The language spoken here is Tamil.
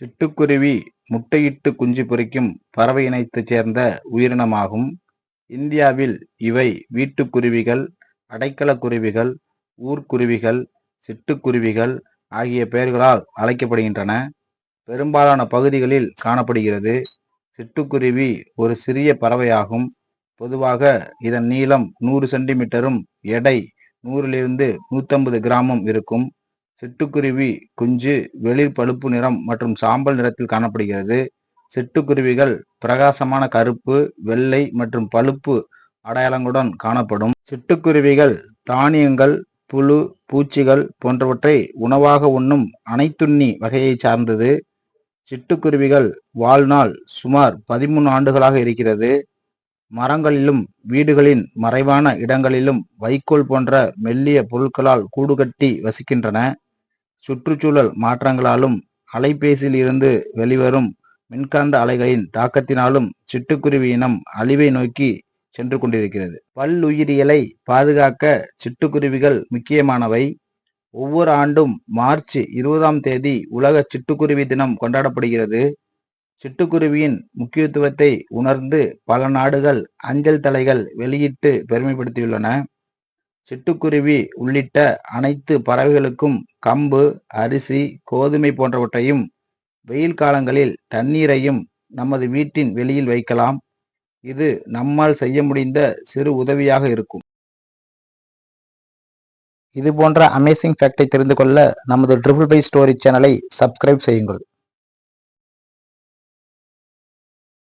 சிட்டுக்குருவி முட்டையிட்டு குஞ்சு பொறிக்கும் பறவை இனத்தைச் சேர்ந்த உயிரினமாகும். இந்தியாவில் இவை வீட்டுக்குருவிகள், அடைக்கல குருவிகள், ஊர்க்குருவிகள், சிட்டுக்குருவிகள் ஆகிய பெயர்களால் அழைக்கப்படுகின்றன. பெரும்பாலான பகுதிகளில் காணப்படுகிறது. சிட்டுக்குருவி ஒரு சிறிய பறவையாகும். பொதுவாக இதன் நீளம் நூறு சென்டிமீட்டரும், எடை நூறிலிருந்து நூற்றம்பது கிராமும் இருக்கும். சிட்டுக்குருவி குஞ்சு வெளிர் பழுப்பு நிறம் மற்றும் சாம்பல் நிறத்தில் காணப்படுகிறது. சிட்டுக்குருவிகள் பிரகாசமான கருப்பு, வெள்ளை மற்றும் பழுப்பு அடையாளங்களுடன் காணப்படும். சிட்டுக்குருவிகள் தானியங்கள், புழு, பூச்சிகள் போன்றவற்றை உணவாக உண்ணும் அனைத்துண்ணி வகையை சார்ந்தது. சிட்டுக்குருவிகள் வாழ்நாள் சுமார் பதிமூணு ஆண்டுகளாக இருக்கிறது. மரங்களிலும், வீடுகளின் மறைவான இடங்களிலும் வைக்கோல் போன்ற மெல்லிய பொருட்களால் கூடுகட்டி வசிக்கின்றன. சுற்றுச்சூழல் மாற்றங்களாலும், அலைபேசியில் இருந்து வெளிவரும் மின்காந்த அலைகளின் தாக்கத்தினாலும் சிட்டுக்குருவி இனம் அழிவை நோக்கி சென்று கொண்டிருக்கிறது. பல்லுயிரியலை பாதுகாக்க சிட்டுக்குருவிகள் முக்கியமானவை. ஒவ்வொரு ஆண்டும் மார்ச் இருபதாம் தேதி உலக சிட்டுக்குருவி தினம் கொண்டாடப்படுகிறது. சிட்டுக்குருவியின் முக்கியத்துவத்தை உணர்ந்து பல நாடுகள் அஞ்சல் தலைகள் வெளியிட்டு பெருமைப்படுத்தியுள்ளன. சிட்டுக்குருவி உள்ளிட்ட அனைத்து பறவைகளுக்கும் கம்பு, அரிசி, கோதுமை போன்றவற்றையும், வெயில் காலங்களில் தண்ணீரையும் நமது வீட்டின் வெளியில் வைக்கலாம். இது நம்மால் செய்ய முடிந்த சிறு உதவியாக இருக்கும். இது போன்ற அமேசிங் ஃபேக்டை தெரிந்து கொள்ள நமது ட்ரிபிள் பை ஸ்டோரி சேனலை சப்ஸ்கிரைப் செய்யுங்கள்.